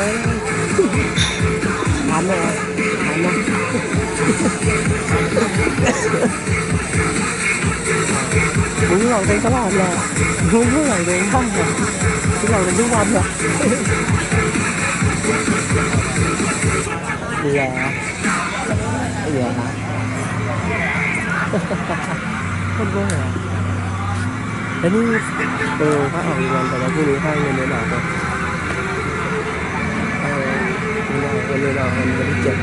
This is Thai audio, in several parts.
ไว้นะถามหน่อยถามนะมึงหลอกตัวเองตลอดแหละมึงไม่หลอก เงินเดือนออกเงินเดือนออกเงินที่เจ็ด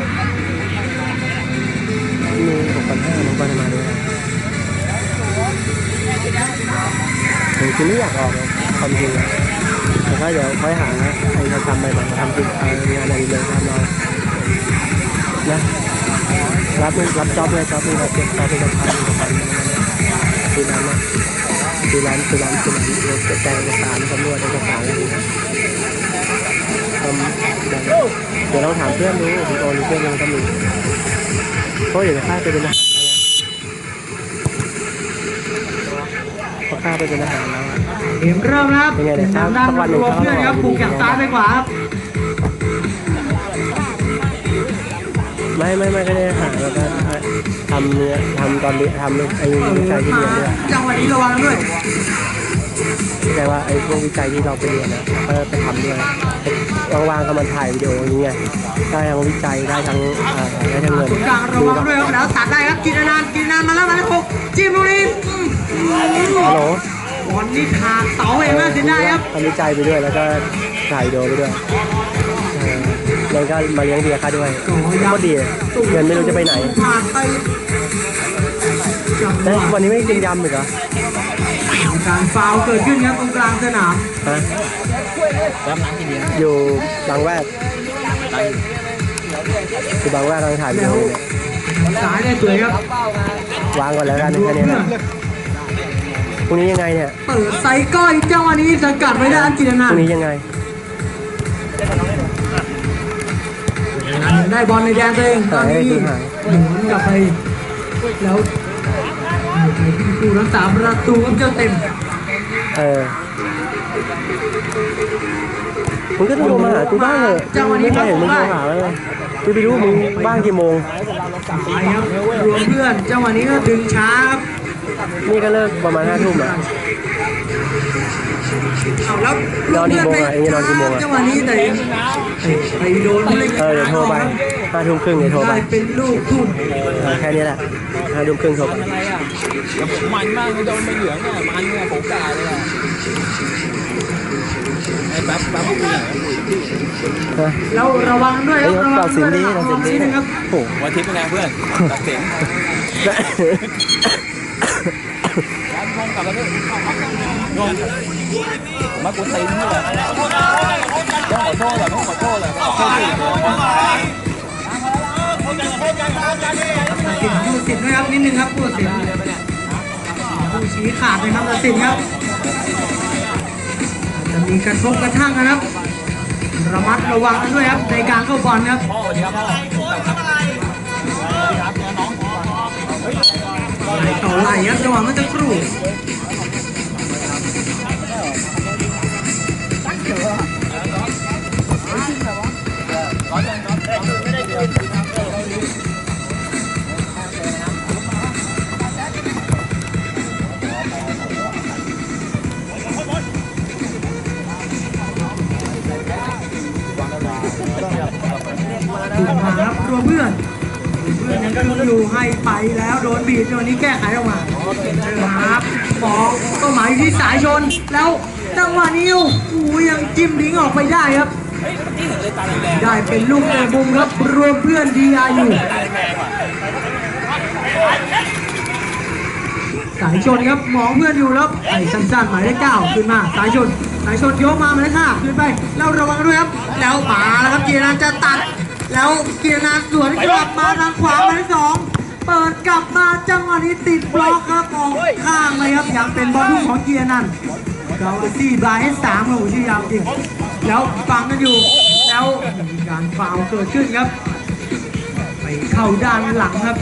มีหกพันห้าน้องปานมาด้วยนะเออคือไม่อยากออกความจริงอะแต่ก็เดี๋ยวค่อยหาใครจะทำไปบ้างทำจริงงานอะไรเลยทำเรานะรับรับจ็อบเลยจ็อบเลยรับจ็อบเลยรับจ็อบเลยรับคือนั้นนะคือร้านคือร้านคือร้านรถแจ้งเอกสารตำรวจเอกสารอะไรนะ เดี๋ยวเราถามเพื่อนดูคุณโอนเพื่อนยังก็มีเพราะเดี๋ยวข้าไปเป็นทหารแล้วไงเพราะข้าไปเป็นทหารแล้วอะเกมเริ่มนะครับเป็นไงเนี่ยทางด้านสักวันหนึ่งรวมเพื่อนครับเขาปลูกจากซ้ายไปขวาครับไม่ไม่ไม่ก็ได้หาแล้วก็ทำเนี่ยทำตอนนี้ทำไอ้วิจัยที่เรียนด้วยจังหวะนี้ระวังด้วยแต่ว่าไอ้พวกวิจัยที่เราไปเรียนนะเราก็ไปทำด้วย ว่างๆก็มาถ่ายวิดีโออย่างเงี้ยได้ทั้งวิจัยได้ทั้งเอ่อได้ทั้งเงินตรงกลางระวังด้วยครับแล้วตัดได้ครับกินนานกินนานมาแล้วมาแล้วหกจิ้มลูกนี้อืมฮัลโหลบอลนี่ถากเสาเองนะสินได้ครับทำวิจัยไปด้วยแล้วก็ถ่ายวิดีโอไปด้วยเออแล้วก็มาเลี้ยงเบียร์ค่าด้วยก็ดีเงินไม่รู้จะไปไหนผ่านไปจังหเอ๊ะวะ วันนี้ไม่กินยำอีกเหรอการฟาวล์เกิดขึ้นครับตรงกลางสนามฮะ รับน้ำกินเลี้ยงอยู่บางแวกอยู่บางแวกกำลังถ่ายวิดีแล้โอวอยู่ซ้ายได้สวยครับ วางก่อนแล้วกันแค่นี้นะพรุ่งนี้ยังไงเนี่ยเปิดไซก้อยจังหวะนี้สกัดไว้ได้อันกินพนานรุ่งนี้ยังไง ได้บอลในแดนตัวเองตอนนี้หมุนกลับไป แล้วไปที่ครูรักษาประตูครับเจ้าเต็ม เออ มึงก็โทรมาหากูบ้างเถอะจังหวะนี้ไม่เห็นมึงโทรหาเลยกูไปรู้มึงบ้างกี่โมง ไปครับรวมเพื่อนจังหวะนี้ก็ดึงช้าครับนี่ก็เลิกประมาณห้าทุ่มอะ เอาแล้วนอนกี่โมงอะเอ็งจะนอนกี่โมงอะ จังหวะนี้แต่ไปโดนผู้เล่นเออเดี๋ยวโทรไปห้าทุ่มครึ่งเดี๋ยวโทรไปได้เป็นลูกทุ่มเออแค่นี้แหละห้าทุ่มครึ่งโทรไปอะไรอะมันมากเลยโดนใบเหลืองอะมันเนี่ยผมกาเลยอะ เนี่ยฮะแล้วระวังด้วยครับระวัตังดสินด้วยดีนะตัดสินดีนิดนึงครับโอ้โหวันทิพย์เป็นไงเพื่อนตัดสินร้านพงกลับแล้วด้วยงงมากูตีนี่แหละต้องขอโทษแหละต้องขอโทษแหละขอโทษตัดสินผู้สินด้วยครับนิดนึงครับผู้สินผู้ชี้ขาดนะครับตัดสินครับ จะมีกระทบกระทั่งนะครับ ระมัดระวังกันด้วยครับในการเข้าบอลครับไหลต่อไหลครับจังหวะเมื่อสักครู่ ถูกมาครับรวมเพื่อนเพื่อนยังก็อยู่ให้ไปแล้วโดนบีบวันนี้แก้ไขออกมาครับฟองก็หมายที่สายชนแล้วจังหวะนี้โอ้โหยังจิ้มลิงออกไปได้ครับ ได้เป็นลูกเตะมุมครับรวมเพื่อนดีอาอยู่สายชนครับมองเพื่อนอยู่แล้วไอ้สั้นๆหมายเลขเก้าขึ้นมาสายชน สายชนโยกมาหมายเลขห้าขึ้นไปแล้วระวังด้วยครับ แล้วมาแล้วครับกีรนันจะตัด แล้วกีรนันสวนกลับมาทางขวาหมายเลขสองเปิดกลับมาจังหวะนี้ติดบล็อกครับออกข้างเลยครับยังเป็นบอลลูกของกีรนันเราสี่บลายให้สามครับโอ้โหชื่อยาวจริงแล้วฟังกันอยู่แล้วมีการฟาวล์เกิดขึ้นครับ ไปเข้าด้านหลังครับ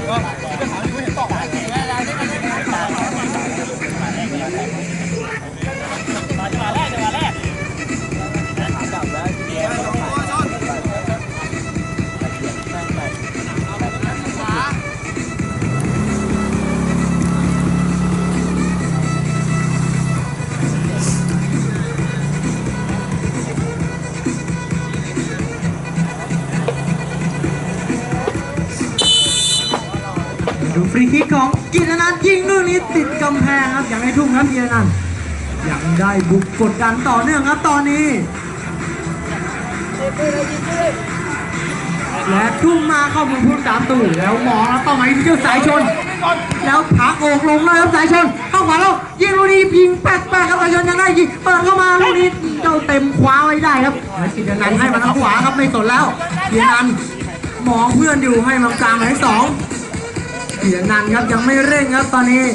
ดูฟรีคิกของกินนันท์ยิงลูกนี้ติดกำแพงครับอย่างไรทุ่งครับกินนันยังได้บุกกดดันต่อเนื่องครับตอนนี้และทุ่มมาเข้ามือผู้สามตูแล้วหมอแล้วต่อมาที่เจ้าสายชน แล้วพักอกลงเลยครับสายชนเข้าขวาแล้วยิงลูกนี้ยิงแป๊กแป๊กครับสายชนยังได้ยิงเปิดเข้ามาลูกนี้เจ้าเต็มคว้าไว้ได้ครับกินนันให้มาทางขวาครับไม่สนแล้วกินนันมองเพื่อนอยู่ให้มากลางหมายสอง กินนันครับยังไม่เร่งครับตอนนี้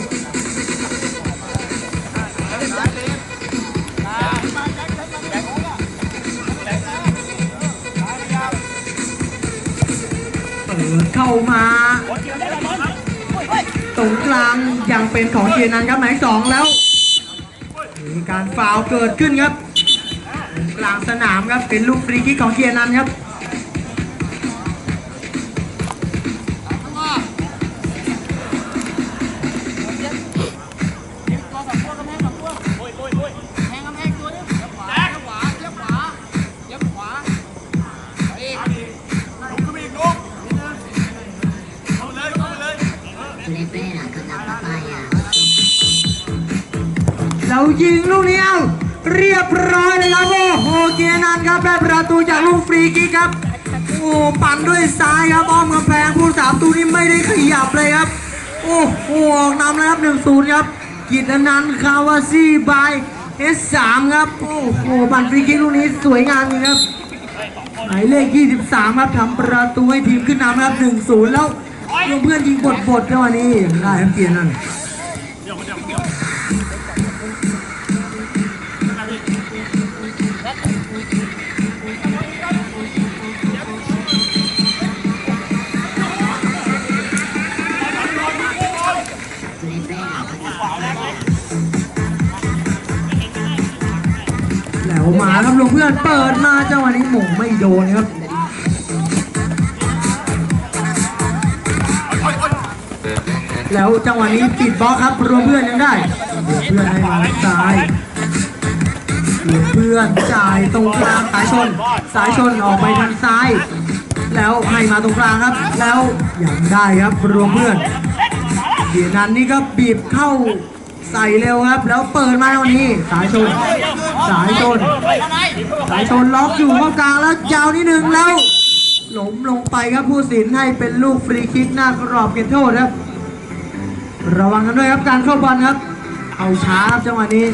เปิดเข้ามา ตรงกลางยังเป็นของเกียร์นันครับหมายสองแล้ว มีการฟาวเกิดขึ้นครับตรงกลางสนามครับเป็นลูกฟรีคิกของเกียร์นันครับ ยิงลูกนี้เอาเรียบร้อยเลยครับโอ้โหเกียนันครับได้ประตูจากลูกฟรีคิกครับโอ้ปั่นด้วยซ้ายครับอ้อมกำแพงผู้สามตูนี้ไม่ได้ขยับเลยครับ โอ้โหออกนำแล้วครับหนึ่งศูนย์ครับกิตนันคาวาซี่บายเอสสามครับโอ้โหปั่นฟรีคิกลูกนี้สวยงามจริงครับหมายเลข 23 ครับทำประตูให้ทีมขึ้นนำครับ 1-0 แล้วเพื่อนยิงบดบดๆจังหวะนี้ได้ครับเกียร์นัน แล้วมาครับลงเพื่อนเปิดมาจังหวะนี้หม่งไม่โดนครับแล้วจังหวะนี้ปิดบล็อกครับรวมเพื่อนยังได้เพื่อนให้มาซ้ายเหลือเพื่อนจ่ายตรงกลางสายชน สายชนออกไปทางซ้าย แล้วให้มาตรงกลางครับ แล้วยังได้ครับรวมเพื่อนเดียนันนี่ก็บีบเข้า ใส่เร็วครับ แล้วเปิดมาวันนี้ สายชน สายชน สายชนล็อกอยู่เข้ากลางแล้วยาวนิดนึงแล้วหลมลงไปครับผู้สินให้เป็นลูกฟรีคิกหน้ากรอบเขตโทษครับ ระวังกันด้วยครับการเข้าบอลครับ เอาช้าครับจังหวะนี้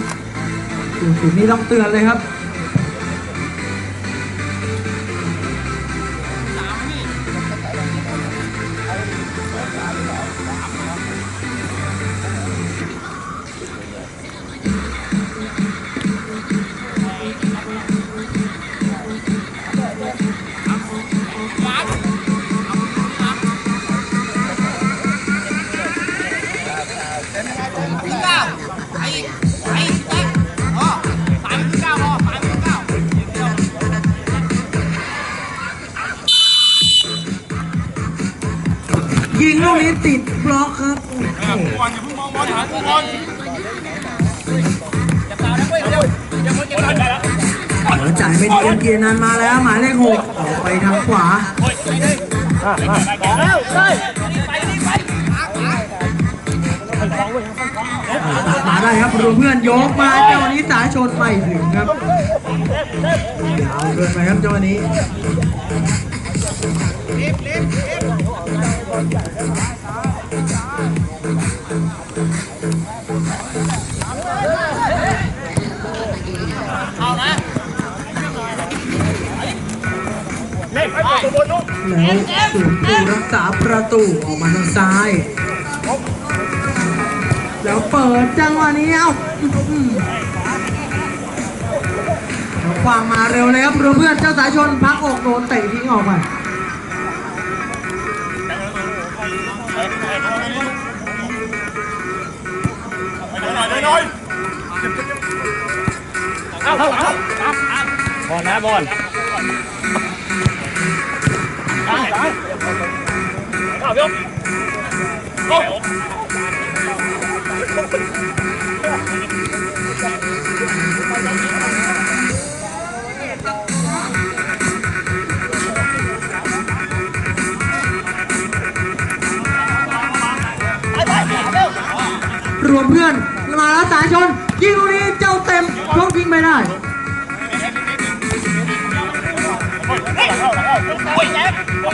ผู้สินนี่ต้องเตือนเลยครับ ยิงลูกนี้ติดบล็อกครับโอ้โหเดี๋ยวจ่ายไม่ดีเกียร์นันมาแล้วหมายเลขหกออกไปทางขวามาได้ครับรวมเพื่อนยกมาเจ้าวันนี้สายชนไม่ถึงครับยาวเกินไปครับเจ้าวัน ส่วนผู้รักษาประตูออกมาทางซ้าย แล้วเปิดจังหวะนี้เอาควางมาเร็วเลยครับเพื่อนเจ้าสายชนพักอกโดนเตะทิ้งออกไปบอลนะบอล เอาเดี๋ยวมเพื่อนมาแล้วสายชน ยิงตรงนี้เจ้าเต็มชกยิงไม่ได้ บ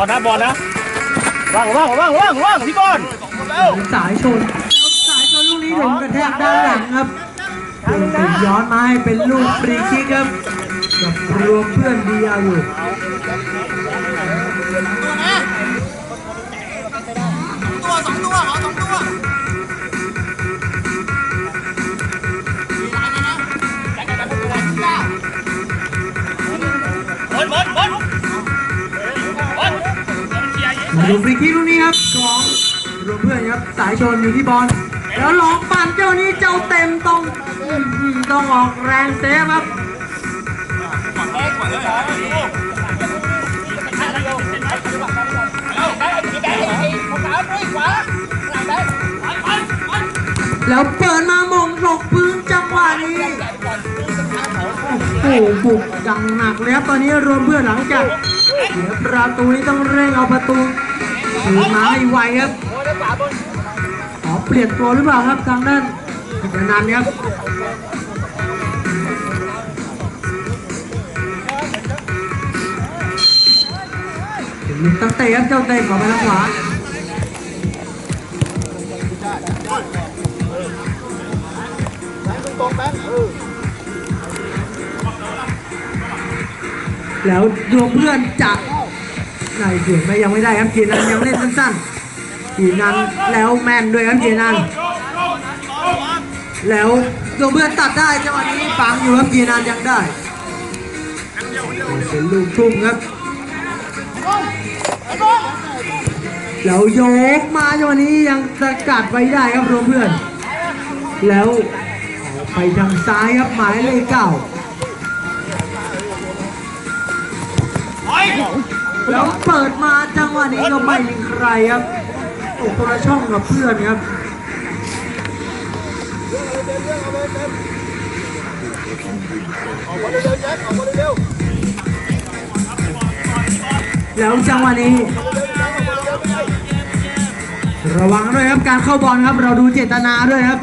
อลนะบอลนะว่างว่างว่างว่างว่างพี่บอลสายชนแล้วสา ยชนลูกนี้ถึงกระแทกด้านหลังครับถึงย้อนมาให้เป็นลูกฟรีคิกครับกับรวมเพื่อนดีอาอยู่บอลบอลบอลบอลมาดูฟรีคิกลูกนี้ครับของรวมเพื่อนครับสายชนอยู่ที่บอล แล้วหลอกปั่นเจ้านี้เจ้าเต็มต้องต้องออกแรงเซฟครับแล้วเปิดมามงหลกพื้นจังหวะนี้โอ้โหบุกดังหนักเลยครับตอนนี้รวมเพื่อนหลังจากเสียประตูนี้ต้องเร่งเอาประตูถือมาให้ไวครับ เปลี่ยนตัวหรือเปล่าครับทางด้านกิจนันครับลุกตั้งเตะครับเจ้าเตะขอไปทางขวาแล้วดวงเพื่อนจะไหนเสียงไม่ยังไม่ได้ครับเจนันยังเล่นสั้นๆ จนันแล้วแมนด้วยครับเจนันแล้วดวเพื่อนตัดได้จังหวะนี้ฝังอยู่ครับเจนันยังได้เป็นลูกทุ่มครับแล้วโยกมาจังหวะนี้ยังสกัดไว้ได้ครับรวมเพื่อน แล้วไปทางซ้ายครับหมายเลขเก้าแล้วเปิดมาจังหวะนี้ก็ไม่มีใครครับ คนละช่องกับเพื่อนครับแล้วจังหวะนี้ ระวังด้วยครับการเข้าบอลครับ เราดูเจตนาด้วยครับ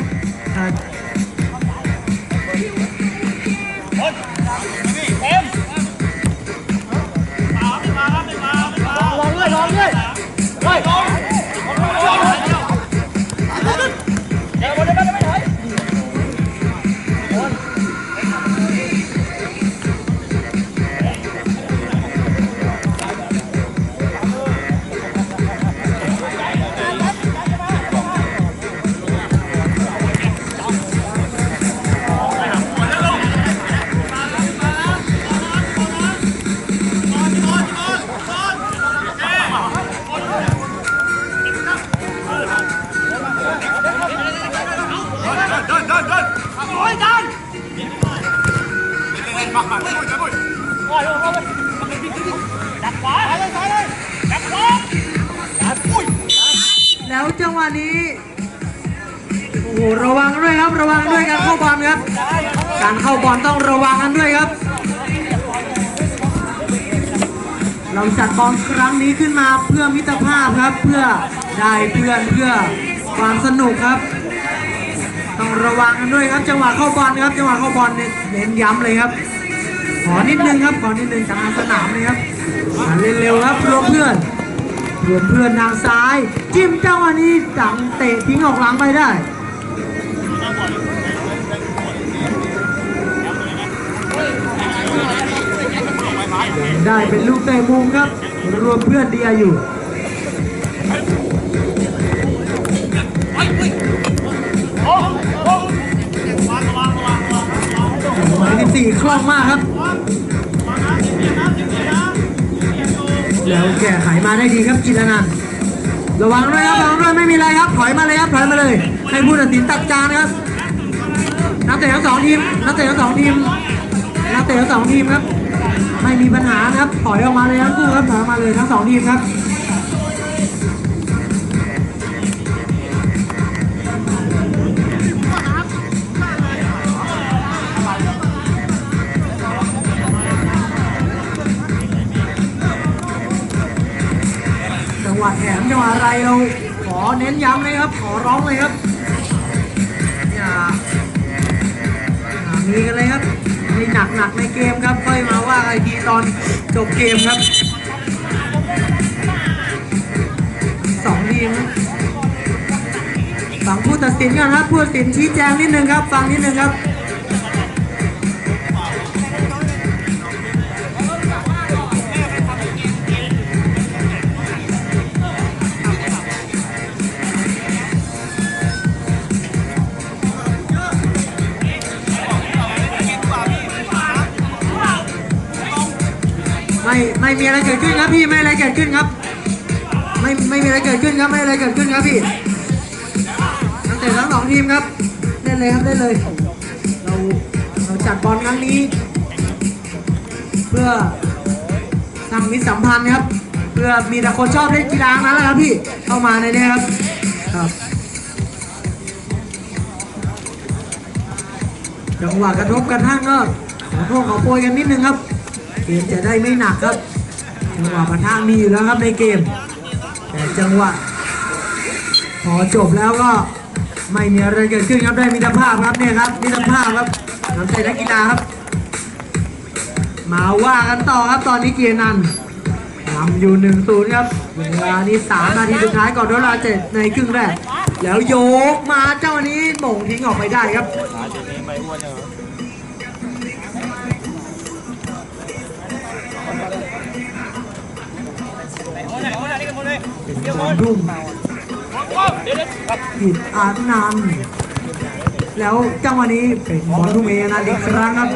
เราจัดบอลครั้งนี้ขึ้นมาเพื่อมิตรภาพครับ เพื่อได้เพื่อนเพื่อความสนุกครับ ต้องระวังกันด้วยครับ จังหวะเข้าบอลครับ จังหวะเข้าบอลเนี่ยเน้นย้ำเลยครับ ขอนิดนึงครับขอนิดนึงจากสนามเลยครับมาเร็วๆครับรวมเพื่อนรวมเพื่อนทางซ้าย จิ้มจังหวะนี้ดังเตะทิ้งออกหลังไปได้ ได้เป็นลูกเตะมุมครับ รวมเพื่อนเดียอยู่หมายเลขสี่คล่องมากครับ แล้วแก้ไขมาได้ดีครับจิรนันระวังด้วยครับระวังด้วยไม่มีอะไรครับ ถอยมาเลยครับ ถอยมาเลย ให้ผู้ตัดสินตัดจานครับ นักเตะทั้งสองทีม นักเตะทั้งสองทีม นักเตะทั้งสองทีมครับ ไม่มีปัญหานะครับถอยออกมาเลยทั้งคู่ครับถอยออกมาเลยทั้งสองทีมครับจังหวะแถมจังหวะอะไรเราขอเน้นย้ำเลยครับ ขอร้องเลยครับอยาอย่ามีกันเลยครับ ให้หนักหนักๆในเกมครับค่อยมาว่าไอทีตอนจบเกมครับสองทีมนะฟังผู้ตัดสินกันครับผู้ตัดสินชี้แจงนิดนึงครับ ฟังนิดนึงครับ ไม่มีอะไรเกิดขึ้นครับพี่ไม่อะไรเกิดขึ้นครับ ไม่ไม่มีอะไรเกิดขึ้นครับไม่อะไรเกิดขึ้นครับพี่ตั้งแต่ทั้งสองทีมครับเล่นเลยครับเล่นเลย เราเราจัดบอลครั้งนี้ เพื่อสร้างมิตรสัมพันธ์ครับเพื่อมีแต่คนชอบเล่นกีฬานั้นแหละครับพี่เข้ามาในนี้ครับครับจังหวะกระทบกระทั่งก็ขอโทษขอโพยกันนิดนึงครับเกมจะได้ไม่หนักครับ จังหวะปะทะมีอยู่แล้วครับในเกม แต่จังหวะพอจบแล้วก็ไม่มีอะไรเกิดขึ้นครับได้มิตรภาพครับเนี่ยครับมิตรภาพครับน้ำใจนักกีฬาครับ มาว่ากันต่อครับตอนนี้เกียร์นันนำอยู่1นศูนย์ครับเวลานี้3นาทีสุดท้ายก่อนเวลาเจ็ดในครึ่งแรกแล้วโยกมาเจ้านี้หม่งทิ้งออกไปได้ครับ อลรุ่มผิดอาร์ตนันแล้วจังหวะนี้เป็นบอลรุ่มเองนะอีกครั้งครับ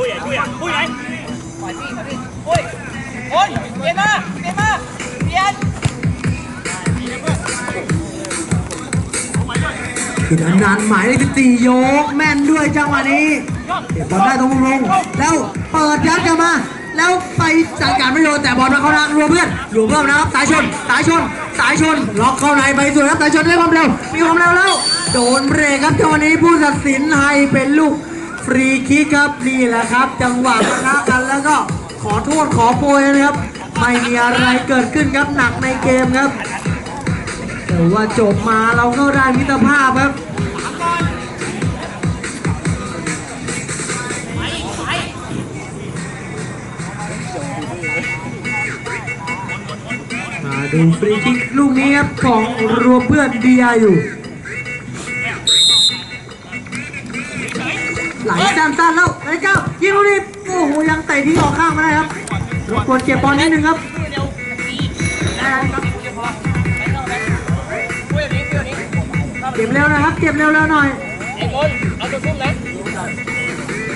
Ui, ui, ui, anh. Ui, ôi, Tiến à, Tiến à, Tiến. ผิดอาร์ตนันท์หมายเลขสิบสี่โยกแม่นด้วยจังหวะนี้เก็บบอลได้ตรงลงแล้วเปิดยัดกลับมา แล้วไปจัดการไม่โดนแต่บอลมาเข้าทางรัวเพื่อนรัวเพิ่มนะครับสายชนสายชนสายชนล็อกเข้าในไปสวยครับสายชนได้ความเร็วมีความเร็วแล้วโดนเบรกครับจังหวะนี้ผู้ตัดสินให้เป็นลูกฟรีคิกครับนี่แหละครับ จังหวะปะทะกันแล้วก็ขอโทษขอโพยนะครับ ไม่มีอะไรเกิดขึ้นครับหนักในเกมครับแต่ว่าจบมาเราก็ได้มิตรภาพครับ มาดูฟรีคิกลูกนี้ครับของรวมเพื่อนดีอาอยู่ ไหลสั้นๆแล้วไอ้เจ้ายิงลูกนี้โอ้โหยังเตะทิ้งออกข้างไม่ได้ครับรบกวนเก็บบอลนิดนึงครับเก็บเร็วนะครับ เก็บเร็วๆหน่อย Ê, ôi, ở tôi xuống đấy.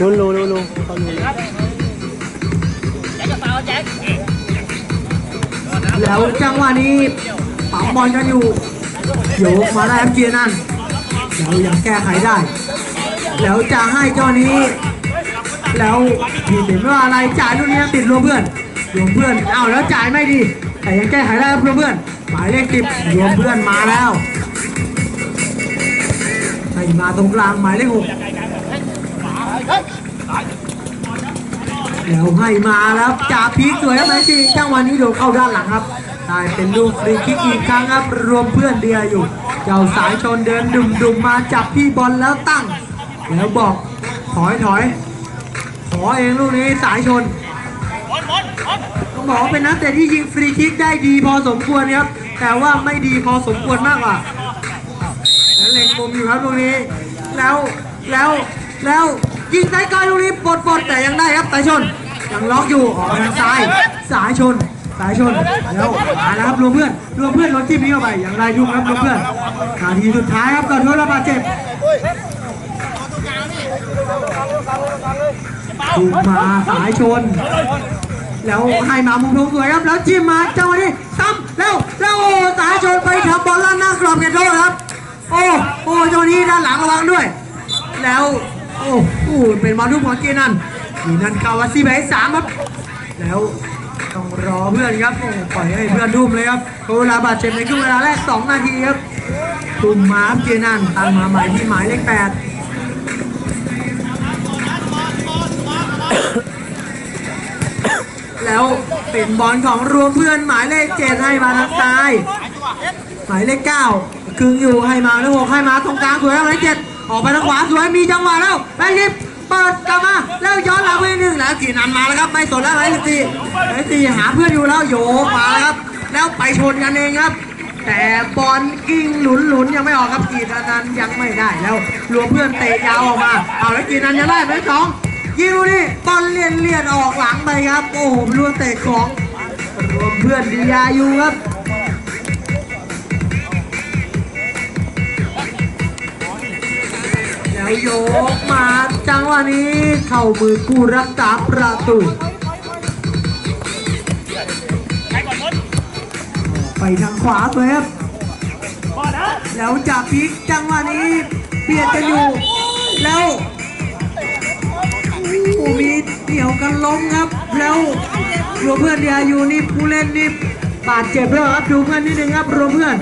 ลุ้นรู้รู้รู้เขารู้ แล้วจังหวะนี้ปั๊มบอลกันอยู่โยกมาได้ครับเกียร์นั่นแล้วยังแก้ไขได้ แล้วจะให้เจ้านี้ แล้วผิดเห็นว่าอะไรจ่ายลูกนี้ติดรวมเพื่อนรวมเพื่อนอ้าวแล้วจ่ายไม่ดี แต่ยังแก้ไขได้ครับรวมเพื่อนหมายเลขสิบรวมเพื่อนมาแล้วให้มาตรงกลางหมายเลขหก แล้วให้มาแล้วจ่าพีคสวยครับหมายสี่จังหวะนี้โดนเข้าด้านหลังครับได้เป็นลูกฟรีคิกอีกครั้งครับ รวมเพื่อนเดียอยู่ เจ้าสายชนเดินดุมๆมมาจับที่บอลแล้วตั้ง แล้วบอกถอยถอยขอเองลูกนี้สายชนต้องบอกว่าเป็นนักเตะที่ยิงฟรีคิกได้ดีพอสมควรครับ แต่ว่าไม่ดีพอสมควรมากกว่าแล้วเล็งมุมอยู่ครับลูกนี้ แล้วแล้วแล้ว ยิงไกลๆลูกนี้ปลดปลดแต่ยังได้ครับสายชนยังล็อกอยู่ออกทางซ้ายสายชนสายชนแล้วมาแล้วครับรวมเพื่อนรวมเพื่อนรถจิ้มนี้เข้าไปอย่างไรยุ่งครับรวมเพื่อนนาทีสุดท้ายครับก่อนทดระบาดเจ็บถูกมาสายชน แล้วให้มามุมทงสวยครับ แล้วจิ้มมาเจังหวะนี้ซ้ำแล้วแล้วสายชนไปทำบอลลั่นหน้ากรอบเขตโทษครับ โอ้โอ้จังหวะนี้ด้านหลังระวังด้วย แล้ว โอ้โหเป็นบอลลูกของกีนันกีนันกาวาซีไปสามครับแล้วต้องรอเพื่อนครับโอ้ปล่อยให้เพื่อนทุ่มเลยครับเวลาบาดเจ็บในครึ่งเวลาแรก 2 นาทีครับทุ่มมาครับกีนันตั้งมาใหม่ที่หมายเลขแปดแล้วเป็นบอลของรวมเพื่อนหมายเลขเจ็ดให้มาทางซ้าย หมายเลขเก้ากึ่งอยู่ให้มาแล้วหกให้มาตรงกลางสวยหมายเลขเจ็ด ออกไปทางขวาสวยมีจังหวะแล้วไปยิบเปิดกลับมาแล้วย้อนหลังไปนิดนึงแล้วกี่นันมาแล้วครับไม่สนแล้วหมายเลขสี่หมายสี่หาเพื่อนอยู่แล้วโยกมาแล้วครับ แล้วไปชนกันเองครับ แต่บอลกิ้งหลุนหลุนๆยังไม่ออกครับกีนันยังไม่ได้แล้วรวมเพื่อนเตะยาวออกมาเอาแล้วกีนันยังได้ไหมสองยิงลูกนี่บอลเลียนเลียนออกหลังไปครับโอ้โหรวมเตะของรวมเพื่อนดียาอยู่ครับ แล้วโยกมาจังหวะนี้เข้ามือผู้รักษาประตูไปทางขวาเลยครับแล้วจะพิกจังหวะนี้เบียดกันอยู่ แล้วโอ้มีเดี่ยวกันล้มครับ แล้วรวมเพื่อนเดียอยู่นี่ผู้เล่นนี่บาดเจ็บแล้วครับดูเพื่อนนิดนึงครับรวมเพื่อน